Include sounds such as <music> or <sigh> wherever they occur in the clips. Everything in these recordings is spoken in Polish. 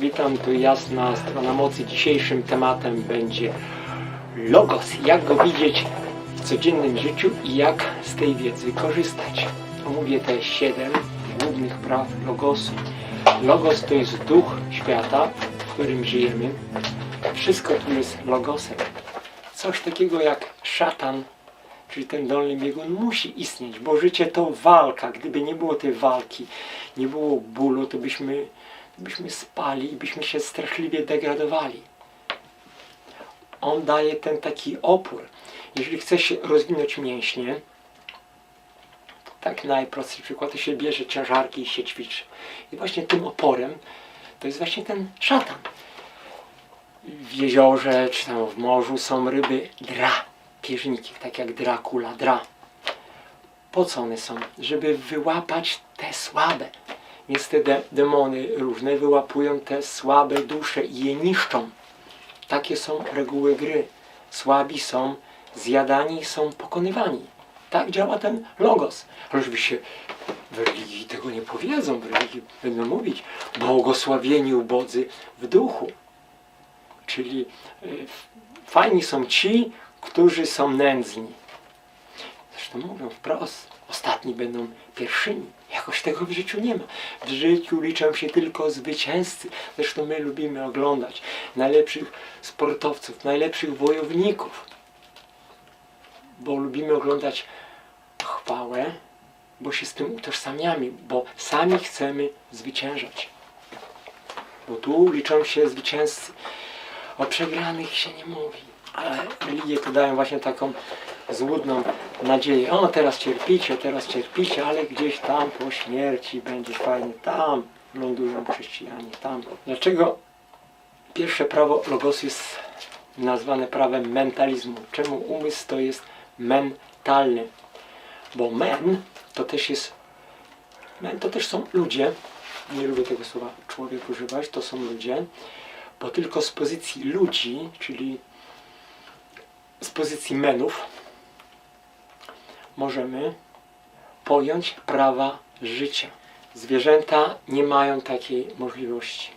Witam, tu jasna strona mocy. Dzisiejszym tematem będzie logos. Jak go widzieć w codziennym życiu i jak z tej wiedzy korzystać. Omówię te siedem głównych praw logosu. Logos to jest duch świata, w którym żyjemy. Wszystko tu jest logosem. Coś takiego jak szatan, czyli ten dolny biegun musi istnieć, bo życie to walka. Gdyby nie było tej walki, nie było bólu, to byśmy, byśmy spali i byśmy się straszliwie degradowali. On daje ten taki opór. Jeżeli chce się rozwinąć mięśnie, tak najprostszy przykład, to się bierze ciężarki i się ćwiczy. I właśnie tym oporem to jest właśnie ten szatan. W jeziorze czy tam w morzu są ryby dra, pierzniki, tak jak Dracula, dra. Po co one są? Żeby wyłapać te słabe. Te de demony różne wyłapują te słabe dusze i je niszczą. Takie są reguły gry. Słabi są zjadani, są pokonywani. Tak działa ten logos. Ale się w religii tego nie powiedzą, w religii będą mówić błogosławieni ubodzy w duchu. Czyli y, fajni są ci, którzy są nędzni. Zresztą mówią wprost, ostatni będą pierwszymi. Jakoś tego w życiu nie ma. W życiu liczą się tylko zwycięzcy. Zresztą my lubimy oglądać najlepszych sportowców, najlepszych wojowników. Bo lubimy oglądać chwałę, bo się z tym utożsamiamy, bo sami chcemy zwyciężać. Bo tu liczą się zwycięzcy. O przegranych się nie mówi. Ale religie to dają właśnie taką złudną nadzieję. O, teraz cierpicie, teraz cierpicie, ale gdzieś tam po śmierci będzie fajnie. Tam lądują chrześcijanie, tam. Dlaczego pierwsze prawo logosu jest nazwane prawem mentalizmu? Czemu umysł to jest mentalny? Bo men to też jest men to też są ludzie. Nie lubię tego słowa człowiek używać, to są ludzie bo tylko z pozycji ludzi, czyli z pozycji menów, możemy pojąć prawa życia. Zwierzęta nie mają takiej możliwości.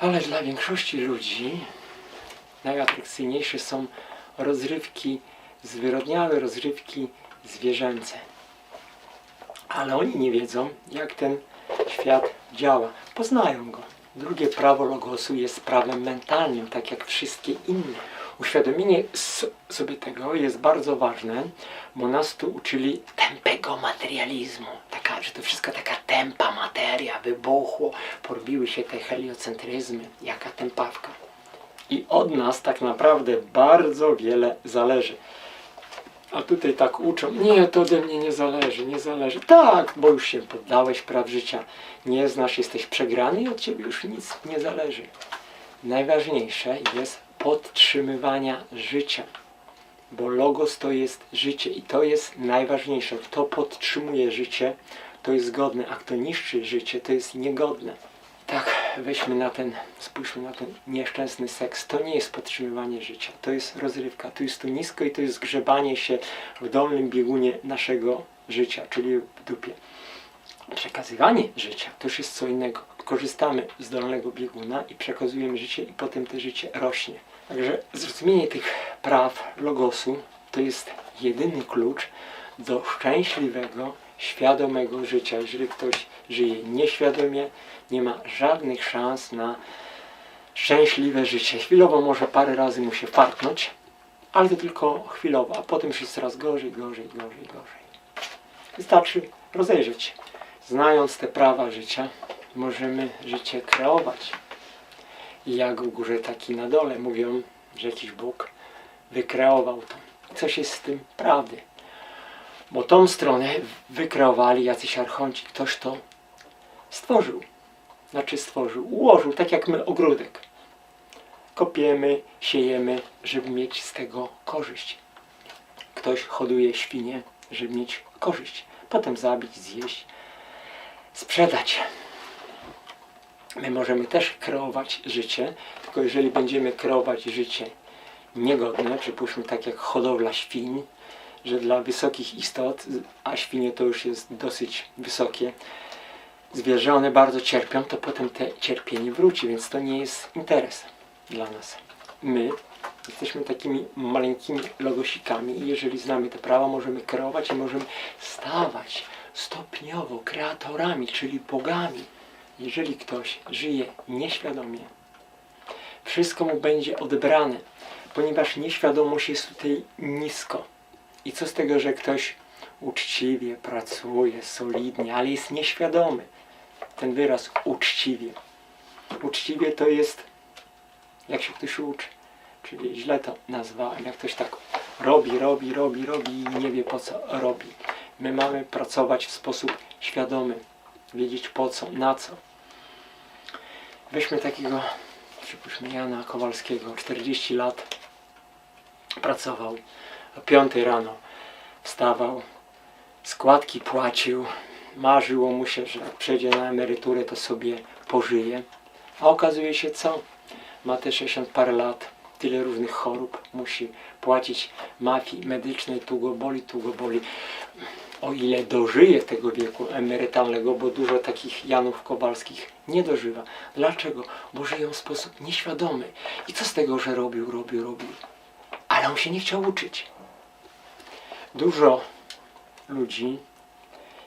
Ale dla większości ludzi najatrakcyjniejsze są rozrywki, zwyrodniałe rozrywki zwierzęce. Ale oni nie wiedzą, jak ten świat działa. Poznają go. Drugie prawo logosu jest prawem mentalnym, tak jak wszystkie inne. Uświadomienie sobie tego jest bardzo ważne, bo nas tu uczyli tępego materializmu. Taka, że to wszystko taka tępa materia, wybuchło, porobiły się te heliocentryzmy, jaka tępawka. I od nas tak naprawdę bardzo wiele zależy. A tutaj tak uczą, nie, to ode mnie nie zależy, nie zależy. Tak, bo już się poddałeś praw życia, nie znasz, jesteś przegrany i od ciebie już nic nie zależy. Najważniejsze jest podtrzymywania życia, bo logos to jest życie i to jest najważniejsze. Kto podtrzymuje życie, to jest godne, a kto niszczy życie, to jest niegodne. Tak, weźmy na ten, spójrzmy na ten nieszczęsny seks. To nie jest podtrzymywanie życia, to jest rozrywka. Tu jest tu nisko i to jest grzebanie się w dolnym biegunie naszego życia, czyli w dupie. Przekazywanie życia to już jest co innego. Korzystamy z dolnego bieguna i przekazujemy życie i potem to życie rośnie. Także zrozumienie tych praw logosu to jest jedyny klucz do szczęśliwego, świadomego życia. Jeżeli ktoś żyje nieświadomie, nie ma żadnych szans na szczęśliwe życie. Chwilowo może parę razy mu się fartnąć, ale to tylko chwilowo, a potem już jest coraz gorzej, gorzej, gorzej, gorzej. Wystarczy rozejrzeć. Znając te prawa życia, możemy życie kreować. Jak w górze, tak i na dole mówią, że jakiś Bóg wykreował to. Coś jest z tym prawdy. Bo tą stronę wykreowali jacyś archonci. Ktoś to stworzył. Znaczy stworzył, ułożył, tak jak my ogródek. Kopiemy, siejemy, żeby mieć z tego korzyść. Ktoś hoduje świnie, żeby mieć korzyść. Potem zabić, zjeść, sprzedać. My możemy też kreować życie, tylko jeżeli będziemy kreować życie niegodne, przypuśćmy tak jak hodowla świń, że dla wysokich istot, a świnie to już jest dosyć wysokie, zwierzę, one bardzo cierpią, to potem te cierpienie wróci, więc to nie jest interes dla nas. My jesteśmy takimi maleńkimi logosikami i jeżeli znamy te prawa, możemy kreować i możemy stawać stopniowo kreatorami, czyli bogami. Jeżeli ktoś żyje nieświadomie, wszystko mu będzie odebrane, ponieważ nieświadomość jest tutaj nisko. I co z tego, że ktoś uczciwie pracuje, solidnie, ale jest nieświadomy. Ten wyraz uczciwie. Uczciwie to jest, jak się ktoś uczy. Czyli źle to nazwałem. Jak ktoś tak robi, robi, robi, robi i nie wie po co robi. My mamy pracować w sposób świadomy. Wiedzieć po co, na co. Weźmy takiego, przypuśćmy Jana Kowalskiego, 40 lat pracował. O 5 rano wstawał, składki płacił, marzyło mu się, że jak przejdzie na emeryturę, to sobie pożyje. A okazuje się co? Ma te 60 parę lat, tyle różnych chorób, musi płacić mafii medycznej, tu go boli, tu go boli. O ile dożyje tego wieku emerytalnego, bo dużo takich Janów Kowalskich nie dożywa. Dlaczego? Bo żyją w sposób nieświadomy. I co z tego, że robił, robił, robił? Ale on się nie chciał uczyć. Dużo ludzi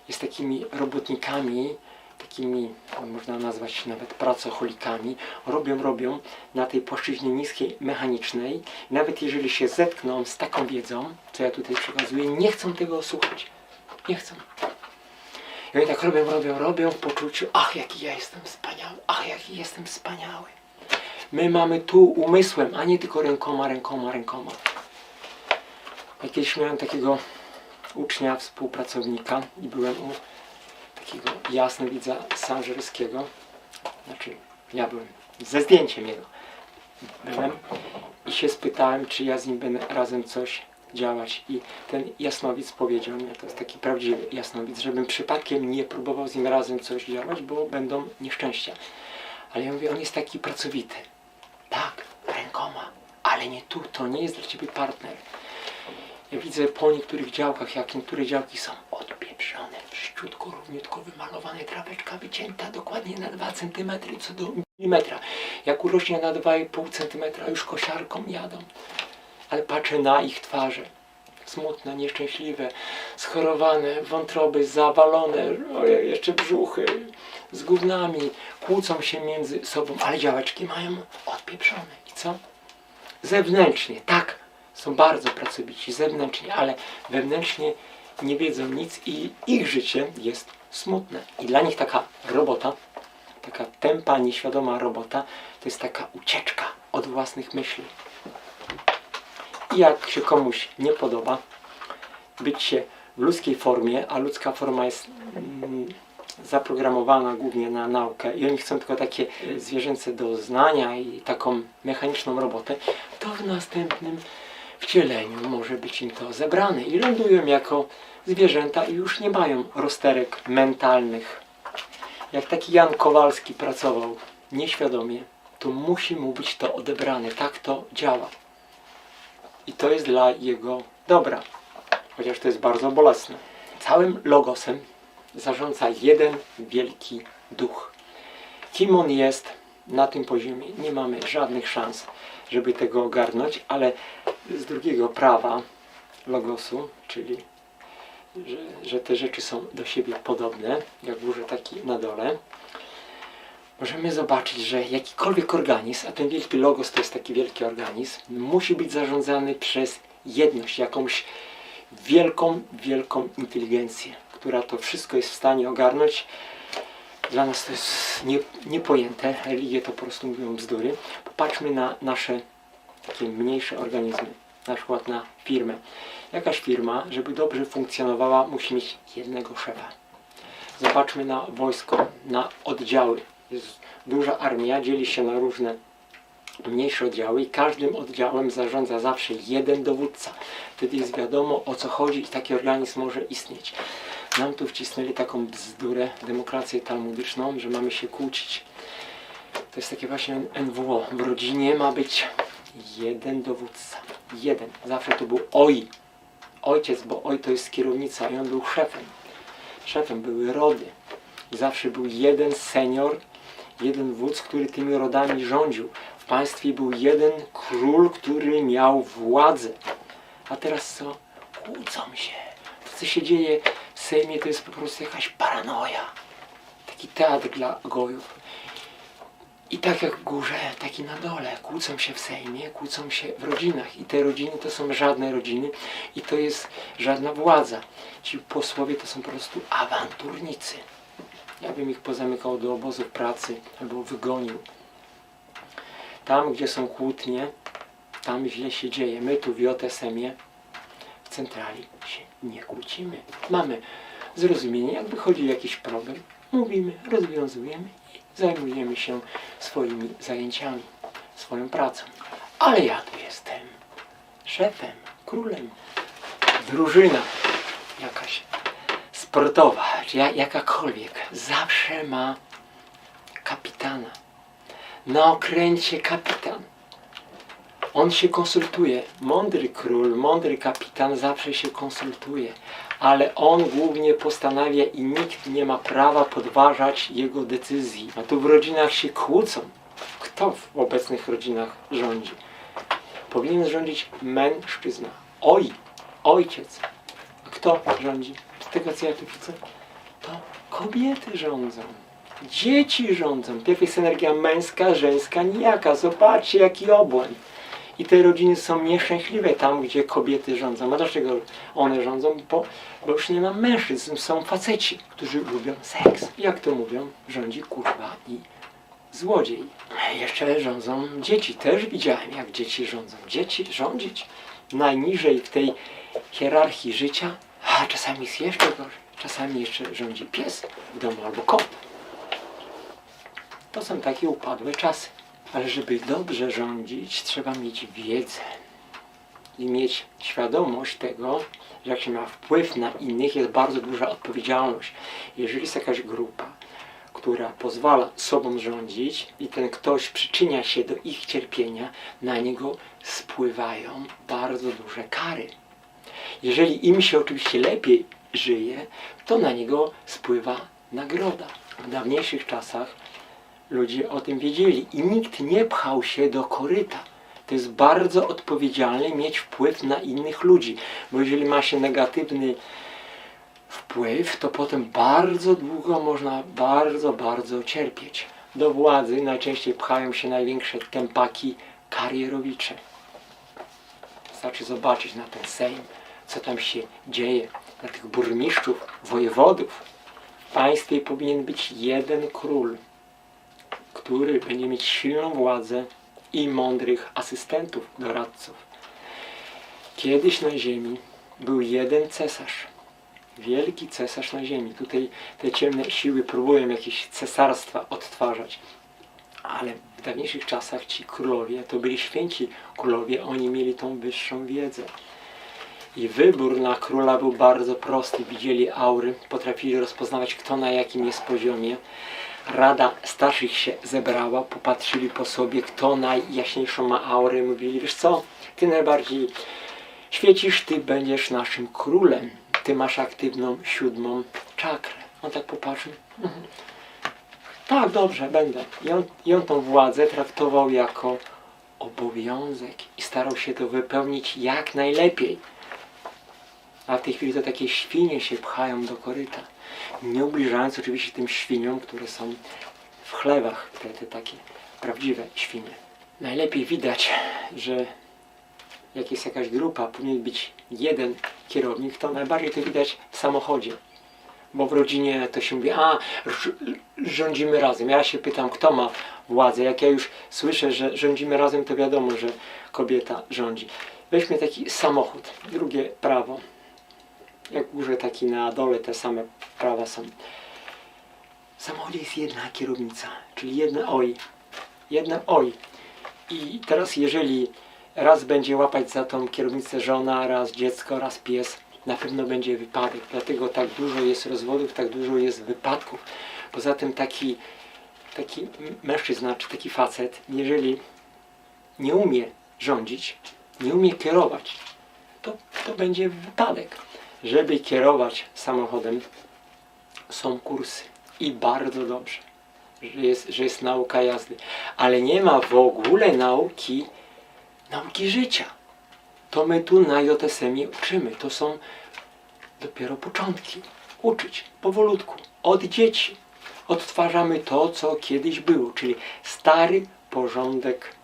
jest takimi robotnikami, takimi można nazwać nawet pracocholikami, robią, robią na tej płaszczyźnie niskiej, mechanicznej. Nawet jeżeli się zetkną z taką wiedzą, co ja tutaj przekazuję, nie chcą tego słuchać. Nie chcą. I oni tak robią, robią, robią w poczuciu, ach jaki ja jestem wspaniały, ach jaki jestem wspaniały. My mamy tu umysłem, a nie tylko rękoma, rękoma, rękoma. Ja kiedyś miałem takiego ucznia, współpracownika i byłem u takiego jasnowidza Sanżerskiego. Znaczy, ja byłem ze zdjęciem jego. Byłem i się spytałem, czy ja z nim będę razem coś działać. I ten jasnowic powiedział mi, to jest taki prawdziwy jasnowic, żebym przypadkiem nie próbował z nim razem coś działać, bo będą nieszczęścia. Ale ja mówię, on jest taki pracowity. Tak, rękoma, ale nie tu, to nie jest dla ciebie partner. Ja widzę po niektórych działkach, jak niektóre działki są odpieprzone, wszyściutko, równiutko wymalowane, traweczka wycięta dokładnie na 2 cm co do milimetra. Jak urośnie na 2,5 cm, już kosiarką jadą. Ale patrzę na ich twarze. Smutne, nieszczęśliwe, schorowane, wątroby zawalone, jeszcze brzuchy z gównami, kłócą się między sobą, ale działeczki mają odpieprzone. I co? zewnętrznie, tak, są bardzo pracowici zewnętrznie, ale wewnętrznie nie wiedzą nic i ich życie jest smutne. I dla nich taka robota, taka tempa, nieświadoma robota, to jest taka ucieczka od własnych myśli. Jak się komuś nie podoba być się w ludzkiej formie, a ludzka forma jest mm, zaprogramowana głównie na naukę i oni chcą tylko takie zwierzęce doznania i taką mechaniczną robotę, to w następnym wcieleniu może być im to zebrane i lądują jako zwierzęta i już nie mają rozterek mentalnych. Jak taki Jan Kowalski pracował nieświadomie, to musi mu być to odebrane. Tak to działa. I to jest dla jego dobra. Chociaż to jest bardzo bolesne. Całym logosem zarządza jeden wielki duch. Kim on jest na tym poziomie? Nie mamy żadnych szans, żeby tego ogarnąć, ale z drugiego prawa logosu, czyli że, że te rzeczy są do siebie podobne, jak górze, tak i na dole, możemy zobaczyć, że jakikolwiek organizm, a ten wielki logos to jest taki wielki organizm, musi być zarządzany przez jedność, jakąś wielką, wielką inteligencję, która to wszystko jest w stanie ogarnąć. Dla nas to jest nie, niepojęte, religie to po prostu mówią bzdury. Popatrzmy na nasze takie mniejsze organizmy, na przykład na firmę. Jakaś firma, żeby dobrze funkcjonowała, musi mieć jednego szefa. Zobaczmy na wojsko, na oddziały. Jest duża armia, dzieli się na różne mniejsze oddziały i każdym oddziałem zarządza zawsze jeden dowódca. Wtedy jest wiadomo o co chodzi i taki organizm może istnieć. Nam tu wcisnęli taką bzdurę, demokrację talmudyczną, że mamy się kłócić. To jest takie właśnie NWO. W rodzinie ma być jeden dowódca. Jeden. Zawsze to był oj. Ojciec, bo oj to jest kierownica i on był szefem. Szefem były rody. Zawsze był jeden senior, jeden wódz, który tymi rodami rządził. W państwie był jeden król, który miał władzę. A teraz co? Kłócą się. To, co się dzieje w Sejmie, to jest po prostu jakaś paranoja. Taki teatr dla gojów. I tak jak w górze, tak i na dole. Kłócą się w Sejmie, kłócą się w rodzinach. I te rodziny to są żadne rodziny i to jest żadna władza. Ci posłowie to są po prostu awanturnicy. Ja bym ich pozamykał do obozów pracy albo wygonił. Tam, gdzie są kłótnie, tam źle się dzieje. My tu w JSM-ie w centrali się nie kłócimy. Mamy zrozumienie, jak wychodzi jakiś problem, mówimy, rozwiązujemy i zajmujemy się swoimi zajęciami, swoją pracą. Ale ja tu jestem szefem, królem. Drużyna sportowa, jakakolwiek, zawsze ma kapitana. Na okręcie kapitan. On się konsultuje. Mądry król, mądry kapitan zawsze się konsultuje, ale on głównie postanawia i nikt nie ma prawa podważać jego decyzji. A tu w rodzinach się kłócą. Kto w obecnych rodzinach rządzi? Powinien rządzić mężczyzna. Oj, ojciec. Kto rządzi? Z tego co ja tu widzę, to kobiety rządzą. Dzieci rządzą. Pierw jest energia męska, żeńska, nijaka. Zobaczcie, jaki obłęd. I te rodziny są nieszczęśliwe tam, gdzie kobiety rządzą. A dlaczego one rządzą? Bo, bo już nie ma mężczyzn, są faceci, którzy lubią seks. Jak to mówią? Rządzi kurwa i złodziej. Jeszcze rządzą dzieci. Też widziałem, jak dzieci rządzą. Dzieci rządzić najniżej w tej hierarchii życia, a czasami jest jeszcze gorzej. Czasami jeszcze rządzi pies w domu albo kot. To są takie upadłe czasy. Ale żeby dobrze rządzić, trzeba mieć wiedzę i mieć świadomość tego, że jak się ma wpływ na innych, jest bardzo duża odpowiedzialność. Jeżeli jest jakaś grupa, która pozwala sobą rządzić i ten ktoś przyczynia się do ich cierpienia, na niego spływają bardzo duże kary. Jeżeli im się oczywiście lepiej żyje, to na niego spływa nagroda. W dawniejszych czasach ludzie o tym wiedzieli i nikt nie pchał się do koryta. To jest bardzo odpowiedzialne mieć wpływ na innych ludzi, bo jeżeli ma się negatywny wpływ, to potem bardzo długo można bardzo, bardzo cierpieć. Do władzy najczęściej pchają się największe tempaki karierowicze. Wystarczy zobaczyć na ten Sejm, co tam się dzieje, na tych burmistrzów, wojewodów. W państwie powinien być jeden król, który będzie mieć silną władzę i mądrych asystentów, doradców. Kiedyś na ziemi był jeden cesarz, wielki cesarz na ziemi. Tutaj te ciemne siły próbują jakieś cesarstwa odtwarzać. Ale w dawniejszych czasach ci królowie to byli święci królowie, oni mieli tą wyższą wiedzę. I wybór na króla był bardzo prosty. Widzieli aury, potrafili rozpoznawać, kto na jakim jest poziomie. Rada starszych się zebrała, popatrzyli po sobie, kto najjaśniejszą ma aurę. Mówili, wiesz co, ty najbardziej świecisz, ty będziesz naszym królem. Ty masz aktywną siódmą czakrę. On tak popatrzył. "Mhm. Tak, dobrze, będę. I on, I on tą władzę traktował jako obowiązek i starał się to wypełnić jak najlepiej. A w tej chwili to takie świnie się pchają do koryta. Nie ubliżając oczywiście tym świniom, które są w chlewach, te, te takie prawdziwe świnie. Najlepiej widać, że jak jest jakaś grupa, powinien być jeden kierownik, to najbardziej to widać w samochodzie. Bo w rodzinie to się mówi, a rz- rządzimy razem. Ja się pytam, kto ma władzę. Jak ja już słyszę, że rządzimy razem, to wiadomo, że kobieta rządzi. Weźmy taki samochód, drugie prawo. Jak górze, taki na dole te same prawa są. W samochodzie jest jedna kierownica, czyli jedno oj. Jedno oj. I teraz jeżeli raz będzie łapać za tą kierownicę żona, raz dziecko, raz pies, na pewno będzie wypadek. Dlatego tak dużo jest rozwodów, tak dużo jest wypadków. Poza tym taki, taki mężczyzna, czy taki facet, jeżeli nie umie rządzić, nie umie kierować, to, to będzie wypadek. Żeby kierować samochodem, są kursy. i bardzo dobrze, że jest, że jest nauka jazdy, ale nie ma w ogóle nauki, nauki życia. To my tu na JSM uczymy. To są dopiero początki. Uczyć powolutku, od dzieci. Odtwarzamy to, co kiedyś było, czyli stary porządek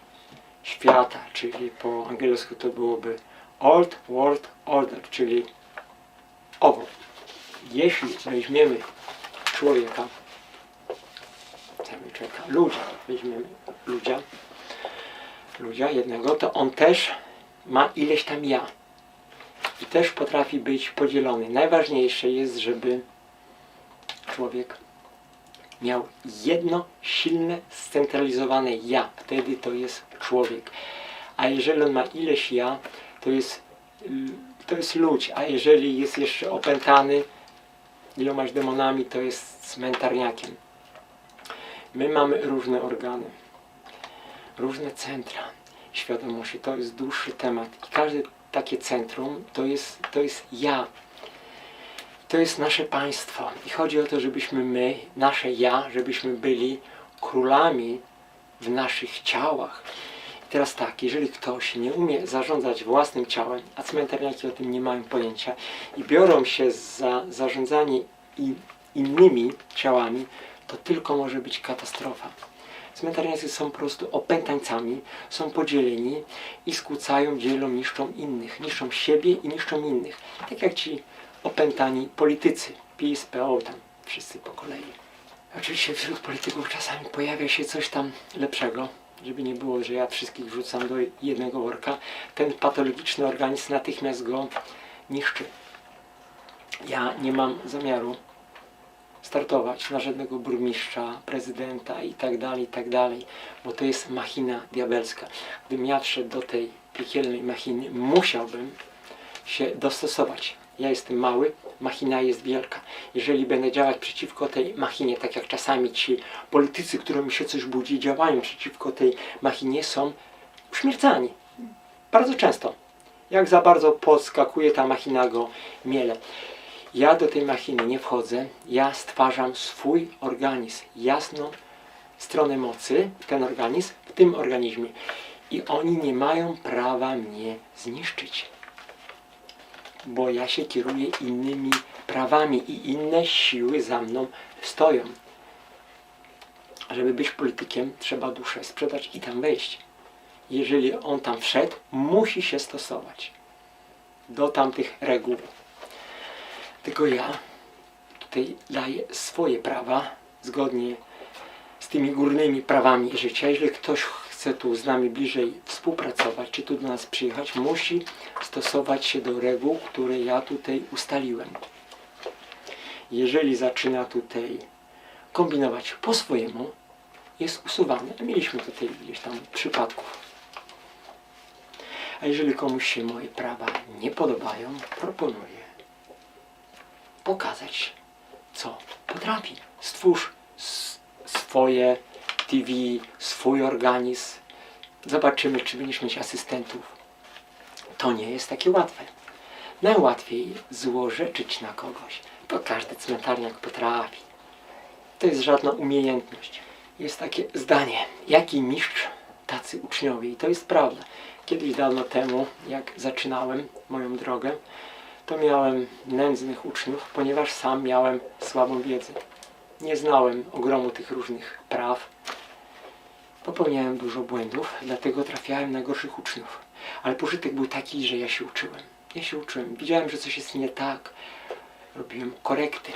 świata, czyli po angielsku to byłoby Old World Order, czyli owo. Jeśli weźmiemy człowieka, człowieka, ludzia, weźmiemy ludzia, ludzia jednego, to on też ma ileś tam ja. I też potrafi być podzielony. Najważniejsze jest, żeby człowiek miał jedno silne, scentralizowane ja. Wtedy to jest człowiek. A jeżeli on ma ileś ja, to jest, mm, to jest ludź. A jeżeli jest jeszcze opętany ilomaś demonami, to jest cmentarniakiem. My mamy różne organy, różne centra świadomości. To jest dłuższy temat. I każde takie centrum to jest, to jest ja. To jest nasze państwo. I chodzi o to, żebyśmy my, nasze ja, żebyśmy byli królami w naszych ciałach. Teraz tak, jeżeli ktoś nie umie zarządzać własnym ciałem, a cmentarniaki o tym nie mają pojęcia i biorą się za zarządzanie innymi ciałami, to tylko może być katastrofa. Cmentarniacy są po prostu opętańcami, są podzieleni i skłócają, dzielą, niszczą innych. Niszczą siebie i niszczą innych. Tak jak ci opętani politycy, PiS, PO, tam wszyscy po kolei. Oczywiście wśród polityków czasami pojawia się coś tam lepszego, żeby nie było, że ja wszystkich wrzucam do jednego worka. Ten patologiczny organizm natychmiast go niszczy. Ja nie mam zamiaru startować na żadnego burmistrza, prezydenta i tak dalej, i tak dalej, bo to jest machina diabelska. Gdybym ja wszedł do tej piekielnej machiny, musiałbym się dostosować. Ja jestem mały, machina jest wielka. Jeżeli będę działać przeciwko tej machinie, tak jak czasami ci politycy, którym się coś budzi, działają przeciwko tej machinie, są uśmiercani. Bardzo często. Jak za bardzo podskakuje ta machina go miele. Ja do tej machiny nie wchodzę, ja stwarzam swój organizm, jasną stronę mocy, ten organizm w tym organizmie. I oni nie mają prawa mnie zniszczyć. Bo ja się kieruję innymi prawami i inne siły za mną stoją. Żeby być politykiem, trzeba duszę sprzedać i tam wejść. Jeżeli on tam wszedł, musi się stosować do tamtych reguł. Tylko ja tutaj daję swoje prawa zgodnie z tymi górnymi prawami życia. Jeżeli ktoś chce tu z nami bliżej współpracować, czy tu do nas przyjechać, musi stosować się do reguł, które ja tutaj ustaliłem. Jeżeli zaczyna tutaj kombinować po swojemu, jest usuwany. Mieliśmy tutaj gdzieś tam przypadków. A jeżeli komuś się moje prawa nie podobają, proponuję pokazać, co potrafi. Stwórz swoje TV, swój organizm. Zobaczymy, czy będziesz mieć asystentów. To nie jest takie łatwe. Najłatwiej złorzeczyć na kogoś. To każdy cmentarniak potrafi. To jest żadna umiejętność. Jest takie zdanie, jaki mistrz, tacy uczniowie. I to jest prawda. Kiedyś dawno temu, jak zaczynałem moją drogę, to miałem nędznych uczniów, ponieważ sam miałem słabą wiedzę. Nie znałem ogromu tych różnych praw. Popełniałem dużo błędów, dlatego trafiałem na gorszych uczniów. Ale pożytek był taki, że ja się uczyłem. Ja się uczyłem. Widziałem, że coś jest nie tak. Robiłem korekty.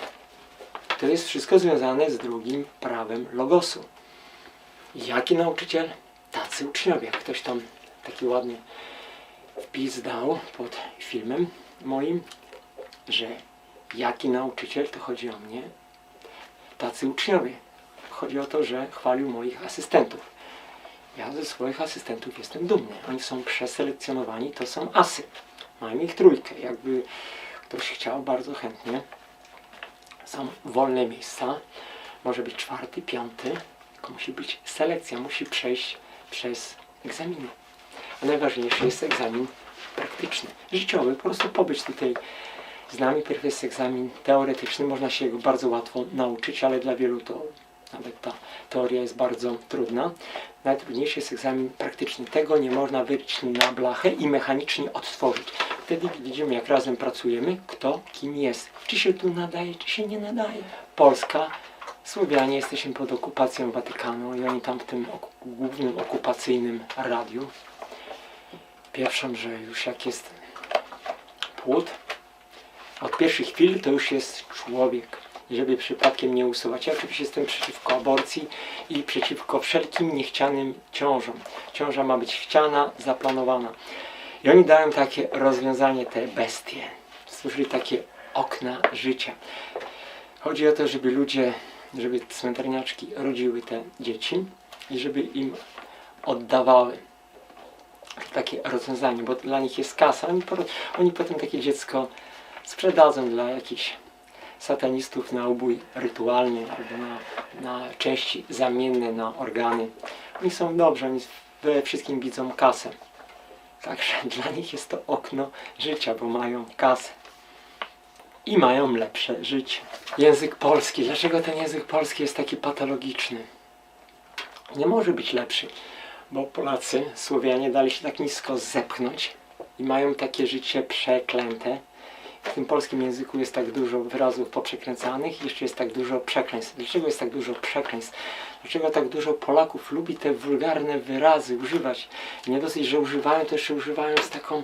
To jest wszystko związane z drugim prawem logosu. Jaki nauczyciel? Tacy uczniowie. Ktoś tam taki ładny wpis dał pod filmem moim, że jaki nauczyciel, to chodzi o mnie, tacy uczniowie. Chodzi o to, że chwalił moich asystentów. Ja ze swoich asystentów jestem dumny. Oni są przeselekcjonowani, to są asy. Mam ich trójkę. Jakby ktoś chciał bardzo chętnie, są wolne miejsca. Może być czwarty, piąty. Tylko musi być selekcja, musi przejść przez egzaminy. A najważniejszy jest egzamin praktyczny, życiowy, po prostu pobyć tutaj Z nami pierw jest egzamin teoretyczny, można się go bardzo łatwo nauczyć, ale dla wielu to nawet ta teoria jest bardzo trudna. Najtrudniejszy jest egzamin praktyczny. Tego nie można wyliczyć na blachę i mechanicznie odtworzyć. Wtedy widzimy, jak razem pracujemy, kto kim jest. Czy się tu nadaje, czy się nie nadaje. Polska, Słowianie, jesteśmy pod okupacją Watykanu i oni tam w tym ok- głównym okupacyjnym radiu pieprzą, że już jak jest płód, od pierwszych chwil to już jest człowiek, żeby przypadkiem nie usuwać. Ja oczywiście jestem przeciwko aborcji i przeciwko wszelkim niechcianym ciążom. Ciąża ma być chciana, zaplanowana. I oni dają takie rozwiązanie, te bestie. Stworzyli takie okna życia. Chodzi o to, żeby ludzie, żeby cmentarniaczki rodziły te dzieci i żeby im oddawały takie rozwiązanie, bo dla nich jest kasa. Oni, oni potem takie dziecko sprzedadzą dla jakichś satanistów na ubój rytualny albo na, na części zamienne, na organy. Oni są dobrzy, oni we wszystkim widzą kasę. Także <laughs> dla nich jest to okno życia, bo mają kasę. I mają lepsze życie. Język polski. Dlaczego ten język polski jest taki patologiczny? Nie może być lepszy bo Polacy, Słowianie dali się tak nisko zepchnąć i mają takie życie przeklęte. W tym polskim języku jest tak dużo wyrazów poprzekręcanych i jeszcze jest tak dużo przekleństw. Dlaczego jest tak dużo przekleństw? Dlaczego tak dużo Polaków lubi te wulgarne wyrazy używać? Nie dosyć, że używają, to jeszcze używają z taką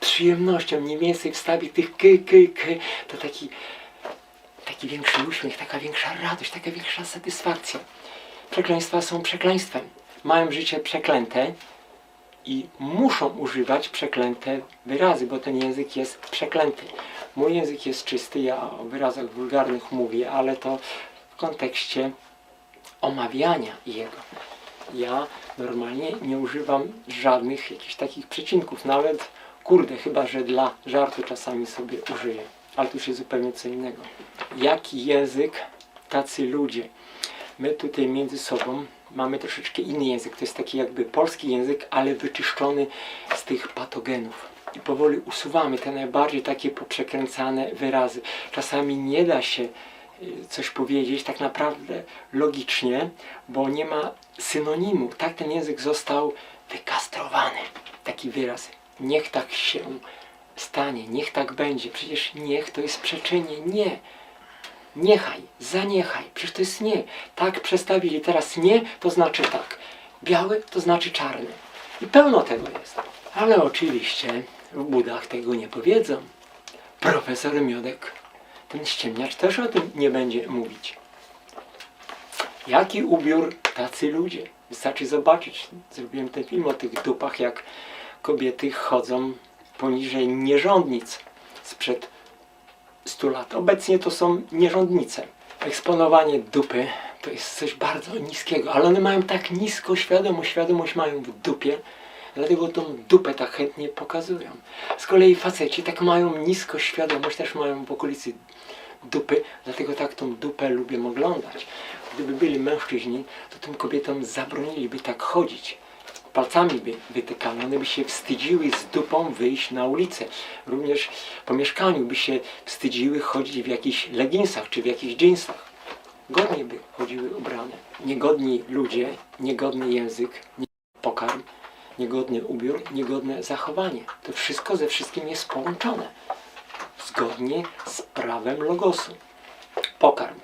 przyjemnością. Mniej więcej wstawi tych ky, ky, ky. To taki, taki większy uśmiech, taka większa radość, taka większa satysfakcja. Przekleństwa są przekleństwem mają życie przeklęte i muszą używać przeklęte wyrazy, bo ten język jest przeklęty. Mój język jest czysty, ja o wyrazach wulgarnych mówię, ale to w kontekście omawiania jego. Ja normalnie nie używam żadnych jakichś takich przecinków, nawet kurde, chyba że dla żartu czasami sobie użyję, ale to już jest zupełnie co innego. Jaki język, tacy ludzie. My tutaj między sobą mamy troszeczkę inny język. To jest taki jakby polski język, ale wyczyszczony z tych patogenów. I powoli usuwamy te najbardziej takie poprzekręcane wyrazy. Czasami nie da się y, coś powiedzieć tak naprawdę logicznie, bo nie ma synonimu. Tak ten język został wykastrowany. Taki wyraz. Niech tak się stanie, niech tak będzie. Przecież niech to jest przeczenie nie. Niechaj, zaniechaj, przecież to jest nie. Tak przestawili teraz nie, to znaczy tak. Biały to znaczy czarny. I pełno tego jest. Ale oczywiście w Budach tego nie powiedzą. Profesor Miodek, ten ściemniacz też o tym nie będzie mówić. Jaki ubiór tacy ludzie? Wystarczy zobaczyć. Zrobiłem ten film o tych dupach, jak kobiety chodzą poniżej nierządnic sprzed 100 lat. Obecnie to są nierządnice. Eksponowanie dupy to jest coś bardzo niskiego, ale one mają tak nisko świadomość, świadomość mają w dupie, dlatego tą dupę tak chętnie pokazują. Z kolei faceci tak mają nisko świadomość, też mają w okolicy dupy, dlatego tak tą dupę lubię oglądać. Gdyby byli mężczyźni, to tym kobietom zabroniliby tak chodzić palcami by wytykano, one by się wstydziły z dupą wyjść na ulicę. Również po mieszkaniu by się wstydziły chodzić w jakichś leginsach czy w jakichś dżinsach. Godnie by chodziły ubrane. Niegodni ludzie, niegodny język, pokarm, niegodny ubiór, niegodne zachowanie. To wszystko ze wszystkim jest połączone. Zgodnie z prawem logosu. Pokarm.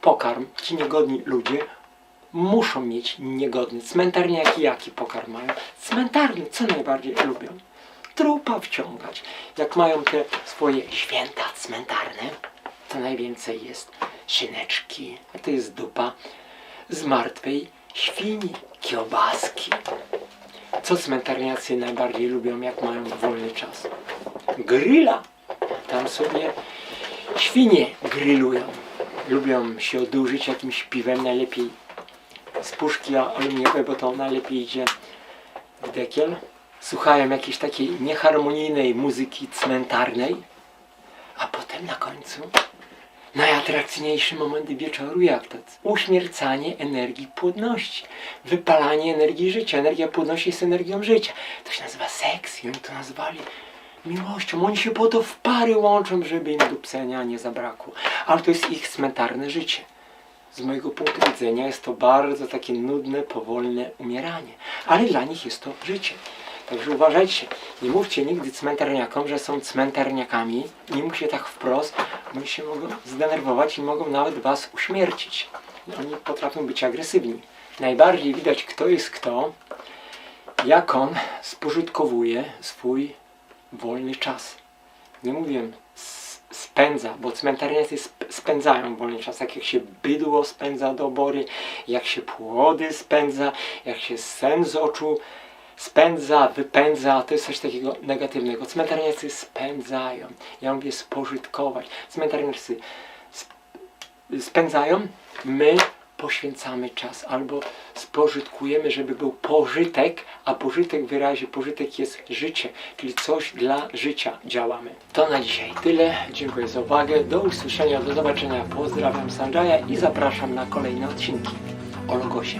Pokarm, ci niegodni ludzie muszą mieć niegodny. Cmentarniaki jaki pokarm mają? Cmentarny, co najbardziej lubią? Trupa wciągać. Jak mają te swoje święta cmentarne, to najwięcej jest szyneczki, a to jest dupa z martwej świni, kiełbaski. Co cmentarniacy najbardziej lubią, jak mają wolny czas? Grilla. Tam sobie świnie grillują. Lubią się odurzyć jakimś piwem, najlepiej z puszki aluminiowej, bo to najlepiej idzie w dekiel. Słuchają jakiejś takiej nieharmonijnej muzyki cmentarnej, a potem na końcu najatrakcyjniejszy moment wieczoru jak to? Uśmiercanie energii płodności, wypalanie energii życia. Energia płodności jest energią życia. To się nazywa seks i oni to nazwali miłością. Oni się po to w pary łączą, żeby im dupcenia nie zabrakło. Ale to jest ich cmentarne życie. Z mojego punktu widzenia jest to bardzo takie nudne, powolne umieranie. Ale dla nich jest to życie. Także uważajcie, nie mówcie nigdy cmentarniakom, że są cmentarniakami. Nie mówcie tak wprost, oni się mogą zdenerwować i mogą nawet was uśmiercić. Oni potrafią być agresywni. Najbardziej widać, kto jest kto, jak on spożytkowuje swój wolny czas. Nie mówię spędza, bo cmentarniacy sp- spędzają wolny czas, tak jak się bydło spędza do obory, jak się płody spędza, jak się sen z oczu spędza, wypędza, to jest coś takiego negatywnego. Cmentarniacy spędzają. Ja mówię spożytkować. Cmentarniacy sp- spędzają, my poświęcamy czas albo spożytkujemy, żeby był pożytek, a pożytek wyrazie pożytek jest życie, czyli coś dla życia działamy. To na dzisiaj tyle. Dziękuję za uwagę. Do usłyszenia, do zobaczenia. Pozdrawiam Sanjaya i zapraszam na kolejne odcinki o Logosie.